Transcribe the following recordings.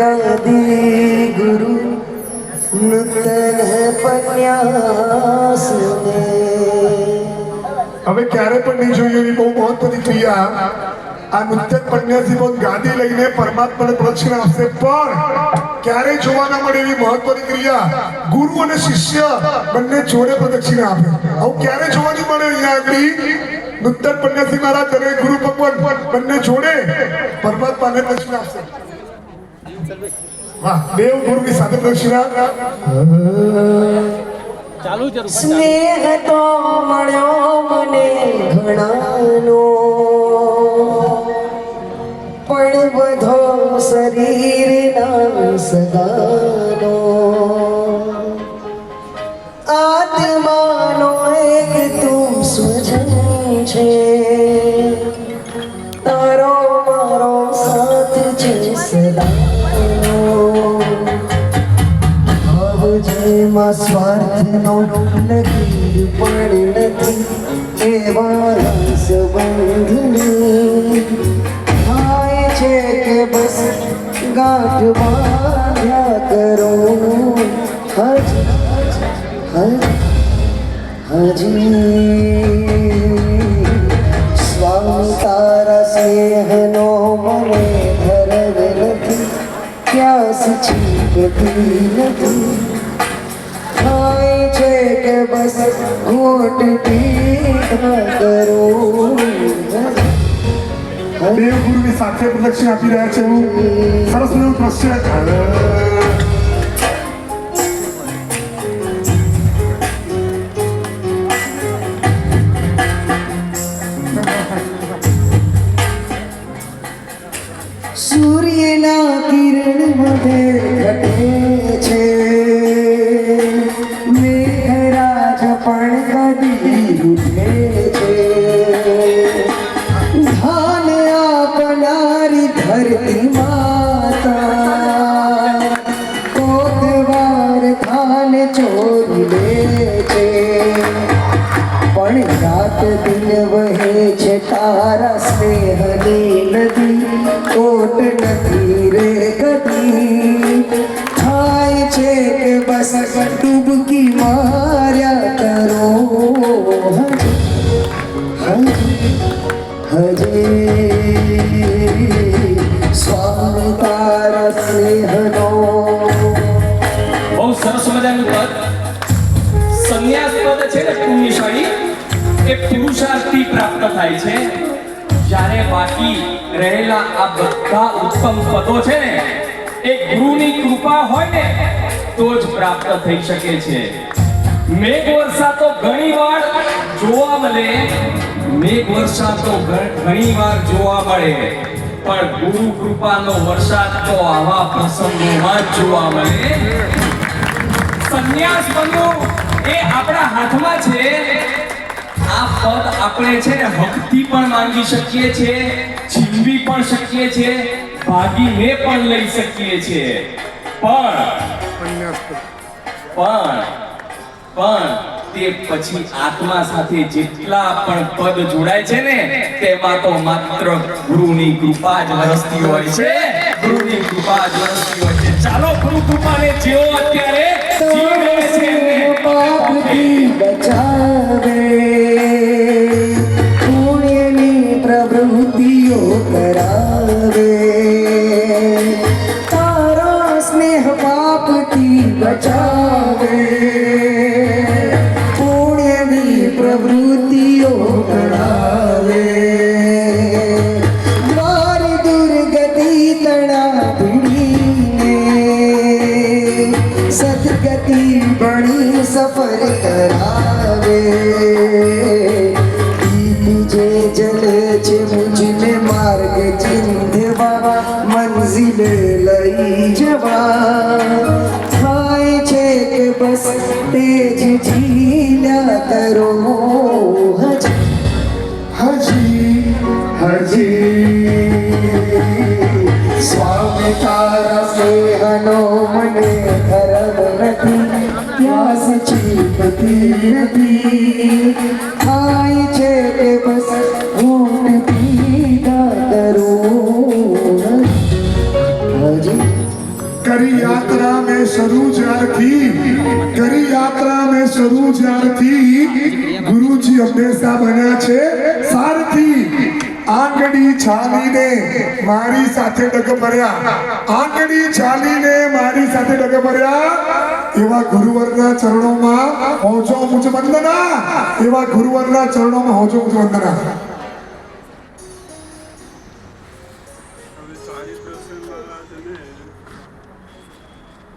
ગાદી ગુરુ નૂતન પન્યાસ હવે ક્યારે પણ નહીં જોયું એવી બહુ મહત્વની ક્રિયા. આ નૃત્ય પન્યાસી બહુ ગાદી લઈને પરમાત્માને પ્રદક્ષિણા આપશે, પણ ક્યારે જોવા ના મળે એવી મહત્વની ક્રિયા? ગુરુ અને શિષ્ય બંને જોડે પ્રદક્ષિણા આપે. આવું ક્યારે જોવા નહીં મળે અહીંયા આગળ? નૂતન પન્યાસી મહારાજ અને ગુરુ ભગવાન બંને જોડે પરમાત્માને પ્રદક્ષિણા આપશે. દેવ ગુરુની સાથે પ્રદક્ષિણા સ્નેહ તો મળ્યો મને ઘણાનો. પણ બધો શરીર ના આત્માનો જેમાં સ્વાર્થનો લકીર પણ નથી એવા સંબંધની થાય છે કે બસ ગાંઠ બાંધ્યા કરો હજી સ્વામી તારા સ્નેહનો મને ધરવ નથી ક્યાસ છીપતી નથી કે બસ ઘોટ પીધા કરો. દેવ સાથે પ્રદક્ષિણા આપી રહ્યા છે એવું સરસ મજાનું દ્રશ્ય. કોટ નથી રે કદી થાય છે કે બસ ડૂબકી માર્યા કરો હજી સ્વામી તારા સ્નેહનો બહુ સરસ મજાનું પદ. સંન્યાસ પદ છે ને પુણ્યશાળી, એ પુરુષાર્થથી પ્રાપ્ત થાય છે. જ્યારે બાકી રહેલા આ બધા ઉત્તમ પદો છે ને એ ગુરુની કૃપા હોય ને, તો જ પ્રાપ્ત થઈ શકે છે. મેઘ વર્ષા તો ઘણી વાર જોવા મળે, મેઘ વર્ષા તો ઘણી વાર જોવા મળે, પણ ગુરુ કૃપાનો વરસાદ તો આવા પ્રસંગોમાં જ જોવા મળે. સંન્યાસ બનવું એ આપણા હાથમાં છે. આ પદ આપણે છે ને ભક્તિ પણ માંગી શકીએ છીએ છીનવી પણ શકીએ છીએ, ભાગીને પણ લઈ શકીએ છીએ. પણ પણ પણ તે પછી આત્મા સાથે જેટલા પણ પદ જોડાય છે ને, તેમાં તો માત્ર ગુરુની કૃપા જ વરસતી હોય છે. ગુરુની કૃપા જ વરસતી હોય છે. ચાલો ગુરુ કૃપાને જેવો અત્યારે. બચાવે. करावे શરૂ જ્યારથી ગુરુજી હંમેશા બન્યા છે સારથી આંગળી ચાલીને મારી સાથે ડગ ભર્યા. આંગળી ચાલીને મારી સાથે ડગ ભર્યા. એવા ગુરુવરના ચરણોમાં હોજો મુજ વંદના. એવા ગુરુવરના ચરણોમાં હોજો મુજ વંદના.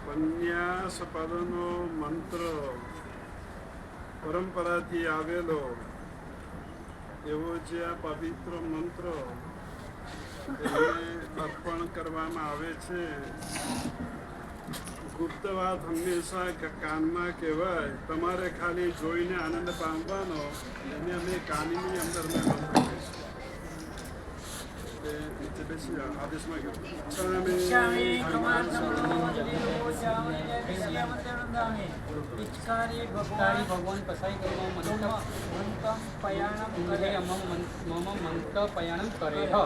પન્યાસ પદનો મંત્ર પરંપરાથી આવેલો, એવો જે આ પવિત્ર મંત્ર અર્પણ કરવામાં આવે છે. ગુપ્ત વાત હંમેશા કાનમાં કહેવાય. તમારે ખાલી જોઈને આનંદ પામવાનો એને અમે કાનની અંદર મમ મમ મંત પયાણમ કરે હ.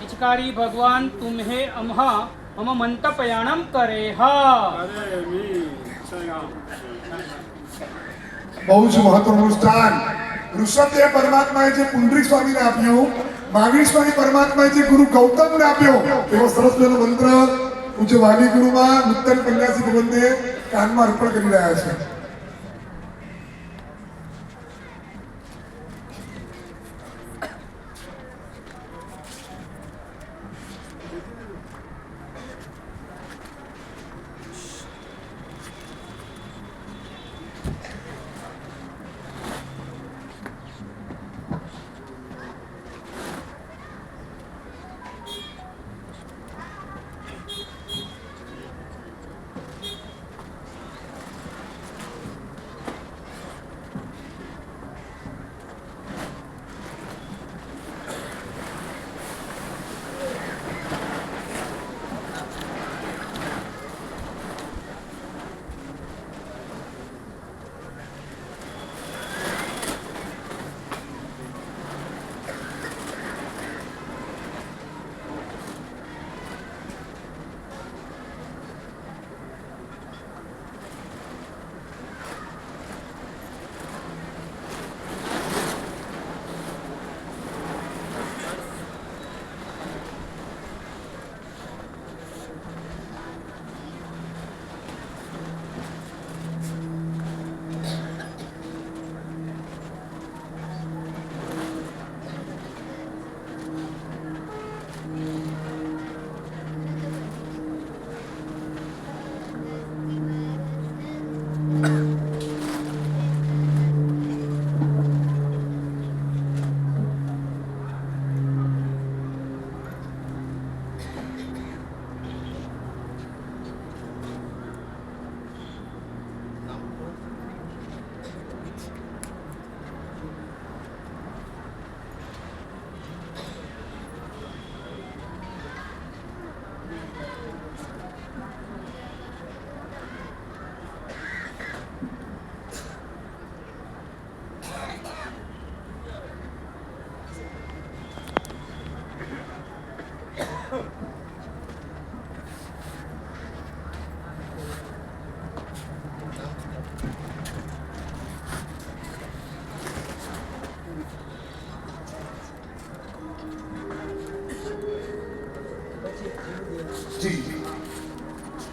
પિચકારી ભગવાન તુમ્હે અમહ મમ મંત પયાણમ કરે હ. બહુ જ મહત્વનું સ્થાન. ઋષભદેવ પરમાત્માએ જે પુંડરીક સ્વામીને આપ્યું મહાવીર સ્વામી પરમાત્માએ જે ગુરુ ગૌતમને આપ્યો એવો સરસ મજાનો મંત્ર પૂજ્ય વાલી ગુરુમાં નૂતન કન્યાસી ભગવંતે કાનમાં અર્પણ કરી રહ્યા છે.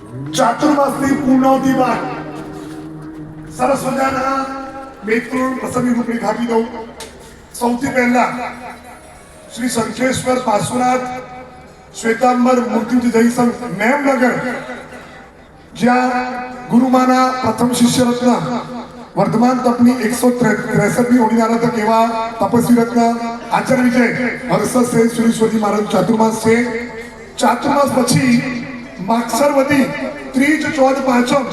ચાતુર્માસની પૂર્ણવતી બાદ સરસ મજાના બે ત્રણ પ્રસંગની રૂપરેખ દઉં. સૌથી પહેલા શ્રી શંખેશ્વર પાર્શ્વનાથ શ્વેતાંબર મૂર્તિજી જયસંઘ મેમનગર જ્યાં ગુરુમાના પ્રથમ શિષ્ય રત્ન વર્ધમાન તપની એકસો ત્રેસઠમી ઓડી આરાધક એવા તપસ્વી રત્ન આચાર્ય વિજય હર્ષદ સે સુરેશ્વરજી મહારાજ ચાતુર્માસ છે. ચાતુર્માસ પછી માક્ષરવતી ત્રીજ ચોથ પાંચમ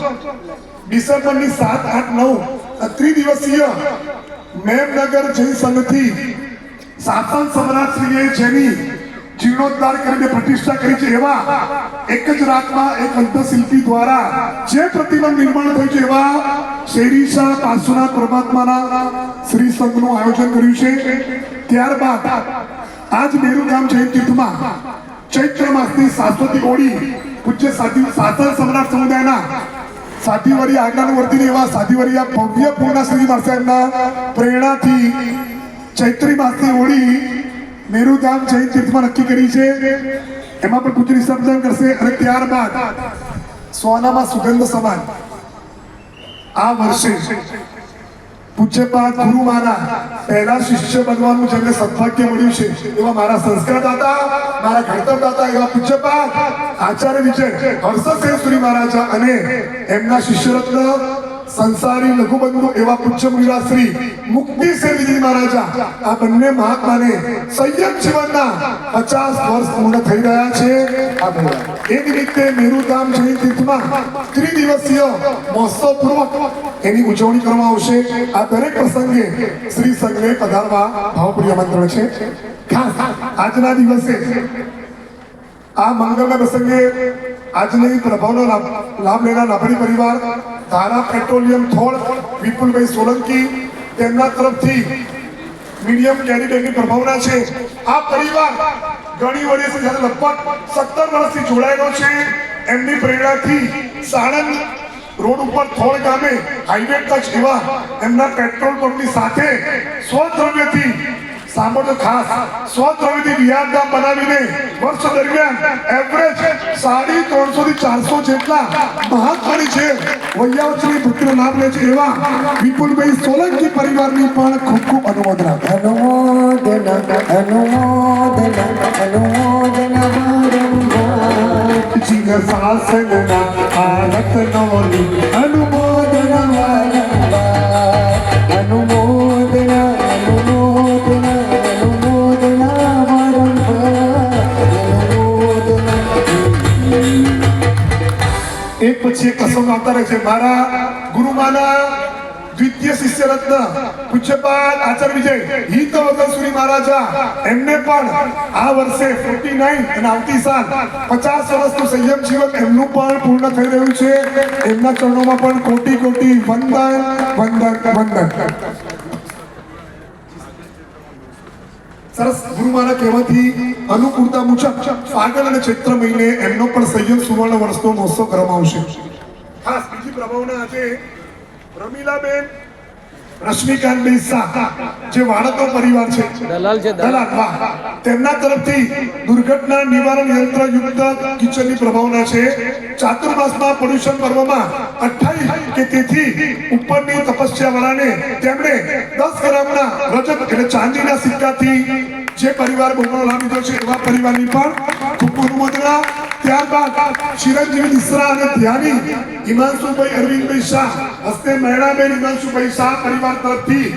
ડિસેમ્બરની સાત, આઠ, નવ ત્રિદિવસીય મેમનગર જૈન સંઘથી શાસન સમ્રાટ શ્રીએ જેની જીર્ણોદ્ધાર કરીને પ્રતિષ્ઠા કરી છે એવા એક જ રાતમાં એક અંતશિલ્પી દ્વારા જે પ્રતિમા નિર્માણ થયું છે એવા શેરીશા પાસુના પરમાત્માના શ્રી સંઘનું આયોજન કર્યું છે. ત્યારબાદ આજ મેરુ ગામ જૈન તીર્થમાં ચૈત્ર માસની સાસ્વતી હોળી પૂજ્ય સાધી સાસણ સમ્રાટ સમુદાયના સાધીવરી આજ્ઞાનું વર્તીને એવા સાધીવરી આ ભવ્ય પૂર્ણા શ્રી માસાના પ્રેરણાથી ચૈત્રી માસની હોળી મેરુધામ જૈન તીર્થમાં નક્કી કરી છે. એમાં પણ પૂજ્ય વિસર્જન કરશે અને ત્યારબાદ સોનામાં સુગંધ સમાન આ વર્ષે પૂજ્યપાદ ગુરુ મારા, પહેલા શિષ્ય બનવાનું જેમને સદભાગ્ય મળ્યું છે, એવા મારા સંસ્કારદાતા મારા ઘડતરદાતા એવા પૂજ્યપાદ આચાર્ય વિજય હર્ષસેન મહારાજા અને એમના શિષ્યરત્ન સંસારી લઘુબંધુ એવા પૂજ્ય મુનિરા શ્રી મુક્તિ સેનજી મહારાજા. આ બંને મહાત્માને સંયમ જીવનના પચાસ વર્ષ પૂર્ણ થઈ રહ્યા છે. એ નિમિત્તે મેરુધામ જૈન તીર્થમાં ત્રિદિવસીય મહોત્સવ એની ઉજવણી કરવામાં આવશે. આ દરેક પ્રસંગે શ્રી સંઘને પધારવા ભાવપ્રિય આમંત્રણ છે. ખાસ આજના દિવસે આ મંગળના પ્રસંગે આજની પ્રભાવનો લાભ લેનાર લાભણી પરિવાર ધારા પેટ્રોલિયમ થોડ વિપુલભાઈ સોલંકી તેમના તરફથી મીડિયમ કેન્ડિડેટની પ્રભાવના છે. આ પરિવાર ઘણી વર્ષ સાથે લગભગ સત્તર વર્ષથી જોડાયેલો છે. એમની પ્રેરણાથી સાણંદ રોડ ઉપર થોડ ગામે હાઈવે ટચ એવા એમના પેટ્રોલ પંપની સાથે સ્વદ્રવ્યથી સાંભળજો ખાસ, સ્વદ્રવ્યથી વિહાર ગામ બનાવીને વર્ષ દરમિયાન એવરેજ સાડી ત્રણસો થી ચારસો જેટલા મહાત્માની છે. વૈયાવચની પુત્ર નામ લે છે એવા વિપુલભાઈ સોલંકી પરિવારની પણ ખૂબ ખૂબ અનુમોદના અનુમોદન અનુમોદન અનુમોદન આરત નોલી અનુમોદન. એક પછી એક પ્રસંગ આવતા રહે છે. મારા દ્વિતીય શિષ્ય રત્ન પૂજ્યપાદ આચાર્ય વિજય હિત વગર મહારાજા, એમને પણ આ વર્ષે 49 અને આવતી સાલ 50 વર્ષનું સંયમ જીવન એમનું પણ પૂર્ણ થઈ રહ્યું છે. એમના ચરણોમાં પણ કોટી કોટી વંદન વંદન વંદન. સરસ ગુરુમાના કહેવાથી અનુકૂળતા મુજબ ફાગણ અને ચૈત્ર મહિને એમનો પણ સંયમ સુવર્ણ વર્ષનો મહોત્સવ કરવામાં આવશે. ખાસ બીજી પ્રભાવના આજે રમીલાબેન રશ્મિકાંતભાઈ શાહ જે વાળતો પરિવાર છે. દલાલ છે, દલાલ. દલાલ તેમના તરફથી દુર્ઘટના નિવારણ યંત્ર યુક્ત કિચનની પ્રભાવના છે. ચાતુર્માસમાં પોલ્યુશન પર્વમાં અઠ્ઠાવીસ કે તેથી ઉપરની તપસ્યા વાળાને તેમણે દસ ગ્રામના રજત એટલે ચાંદીના સિક્કાથી જે પરિવાર બહુમાનો લાવી છે એવા પરિવારની પણ ખૂબ અનુમોદના ત્યારબાદ ચિરંજીવી મિશ્રા અને ધ્યાની હિમાંશુભાઈ અરવિંદભાઈ શાહ હસ્તે મહેણાબેન હિમાંશુભાઈ શાહ પરિવાર તરફથી